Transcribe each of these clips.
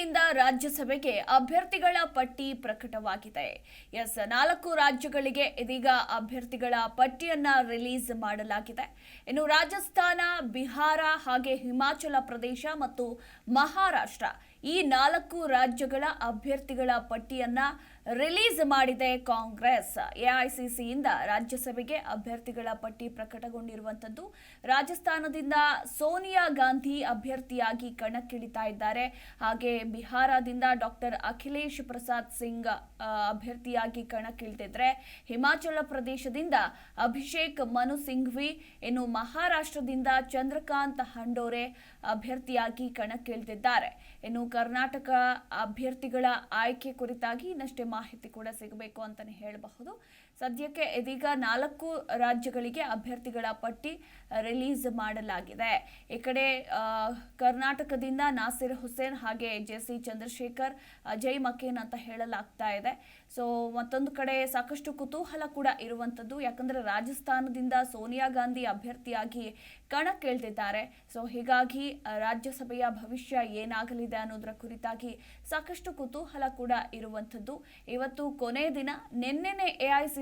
ಎಐಸಿಸಿಯಿಂದ ರಾಜ್ಯಸಭೆಗೆ ಅಭ್ಯರ್ಥಿಗಳ ಪಟ್ಟಿ ಪ್ರಕಟವಾಗಿದೆ. ಎಸ್ ನಾಲ್ಕು ರಾಜ್ಯಗಳಿಗೆ ಇದೀಗ ಅಭ್ಯರ್ಥಿಗಳ ಪಟ್ಟಿಯನ್ನ ರಿಲೀಸ್ ಮಾಡಲಾಗಿದೆ. ಇನ್ನು ರಾಜಸ್ಥಾನ, ಬಿಹಾರ ಹಾಗೆ ಹಿಮಾಚಲ ಪ್ರದೇಶ ಮತ್ತು ಮಹಾರಾಷ್ಟ್ರ ಈ ನಾಲ್ಕು ರಾಜ್ಯಗಳ ಅಭ್ಯರ್ಥಿಗಳ ಪಟ್ಟಿಯನ್ನ ರಿಲೀಸ್ ಮಾಡಿದೆ ಕಾಂಗ್ರೆಸ್. ಎಐಸಿಸಿಯಿಂದ ರಾಜ್ಯಸಭೆಗೆ ಅಭ್ಯರ್ಥಿಗಳ ಪಟ್ಟಿ ಪ್ರಕಟಗೊಂಡಿರುವಂತದ್ದು ರಾಜಸ್ಥಾನದಿಂದ ಸೋನಿಯಾ ಗಾಂಧಿ ಅಭ್ಯರ್ಥಿಯಾಗಿ ಕಣಕ್ಕಿಳಿತಾ ಇದ್ದಾರೆ. ಹಾಗೆ ಬಿಹಾರದಿಂದ ಡಾಕ್ಟರ್ ಅಖಿಲೇಶ್ ಪ್ರಸಾದ್ ಸಿಂಗ್ ಅಭ್ಯರ್ಥಿಯಾಗಿ ಕಣಕ್ಕಿಳಿದಿದ್ರೆ ಹಿಮಾಚಲ ಪ್ರದೇಶದಿಂದ ಅಭಿಷೇಕ್ ಮನು ಸಿಂಘ್ವಿ, ಇನ್ನು ಮಹಾರಾಷ್ಟ್ರದಿಂದ ಚಂದ್ರಕಾಂತ್ ಹಂಡೋರೆ ಅಭ್ಯರ್ಥಿಯಾಗಿ ಕಣಕ್ಕಿಳಿದಿದ್ದಾರೆ. ಇನ್ನು ಕರ್ನಾಟಕ ಅಭ್ಯರ್ಥಿಗಳ ಆಯ್ಕೆ ಕುರಿತಾಗಿ ಇನ್ನಷ್ಟೇ ಮಾಹಿತಿ ಕೂಡ ಸಿಗಬೇಕು ಅಂತಲೇ ಹೇಳಬಹುದು. ಸದ್ಯಕ್ಕೆ ಇದೀಗ ನಾಲ್ಕು ರಾಜ್ಯಗಳಿಗೆ ಅಭ್ಯರ್ಥಿಗಳ ಪಟ್ಟಿ ರಿಲೀಸ್ ಮಾಡಲಾಗಿದೆ. ಈ ಕಡೆ ಕರ್ನಾಟಕದಿಂದ ನಾಸಿರ್ ಹುಸೇನ್ ಹಾಗೆ ಜೆ ಸಿ ಚಂದ್ರಶೇಖರ್, ಅಜಯ್ ಮಕೇನ್ ಅಂತ ಹೇಳಲಾಗ್ತಾ ಇದೆ. ಸೊ ಮತ್ತೊಂದು ಕಡೆ ಸಾಕಷ್ಟು ಕುತೂಹಲ ಕೂಡ ಇರುವಂಥದ್ದು ಯಾಕಂದರೆ ರಾಜಸ್ಥಾನದಿಂದ ಸೋನಿಯಾ ಗಾಂಧಿ ಅಭ್ಯರ್ಥಿಯಾಗಿ ಕಣಕ್ಕಿಳಿದಿದ್ದಾರೆ ಸೊ ಹೀಗಾಗಿ ರಾಜ್ಯಸಭೆಯ ಭವಿಷ್ಯ ಏನಾಗಲಿದೆ ಅನ್ನೋದರ ಕುರಿತಾಗಿ ಸಾಕಷ್ಟು ಕುತೂಹಲ ಕೂಡ ಇರುವಂಥದ್ದು ಇವತ್ತು ಕೊನೆಯ ದಿನ ನಿನ್ನೆನೆ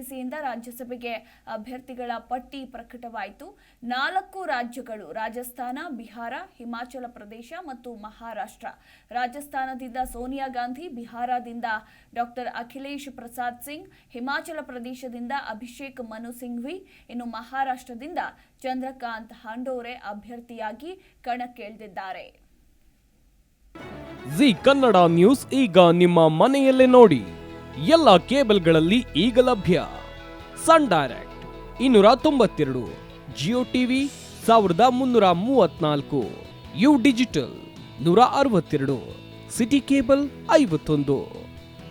ಸಿಯಿಂದ ರಾಜ್ಯಸಭೆಗೆ ಅಭ್ಯರ್ಥಿಗಳ ಪಟ್ಟಿ ಪ್ರಕಟವಾಯಿತು. ನಾಲ್ಕು ರಾಜ್ಯಗಳು, ರಾಜಸ್ಥಾನ, ಬಿಹಾರ, ಹಿಮಾಚಲ ಪ್ರದೇಶ ಮತ್ತು ಮಹಾರಾಷ್ಟ್ರ. ರಾಜಸ್ಥಾನದಿಂದ ಸೋನಿಯಾ ಗಾಂಧಿ, ಬಿಹಾರದಿಂದ ಡಾಕ್ಟರ್ ಅಖಿಲೇಶ್ ಪ್ರಸಾದ್ ಸಿಂಗ್, ಹಿಮಾಚಲ ಪ್ರದೇಶದಿಂದ ಅಭಿಷೇಕ್ ಮನು ಸಿಂಘ್ವಿ, ಇನ್ನು ಮಹಾರಾಷ್ಟ್ರದಿಂದ ಚಂದ್ರಕಾಂತ್ ಹಂಡೋರೆ ಅಭ್ಯರ್ಥಿಯಾಗಿ ಕಣಕ್ಕಿಳಿದಿದ್ದಾರೆ. ಜಿ ಕನ್ನಡ ನ್ಯೂಸ್ ಈಗ ನಿಮ್ಮ ಮನೆಯಲ್ಲೇ ನೋಡಿ. ಎಲ್ಲ ಕೇಬಲ್ಗಳಲ್ಲಿ ಈಗ ಲಭ್ಯ. ಸನ್ ಡೈರೆಕ್ಟ್ ಇನ್ನೂರ ತೊಂಬತ್ತೆರಡು, ಜಿಯೋ ಟಿವಿ ಸಾವಿರದ ಮುನ್ನೂರ ಮೂವತ್ನಾಲ್ಕು, ಯು ಡಿಜಿಟಲ್ ನೂರ ಅರವತ್ತೆರಡು, ಸಿಟಿ ಕೇಬಲ್ ಐವತ್ತೊಂದು.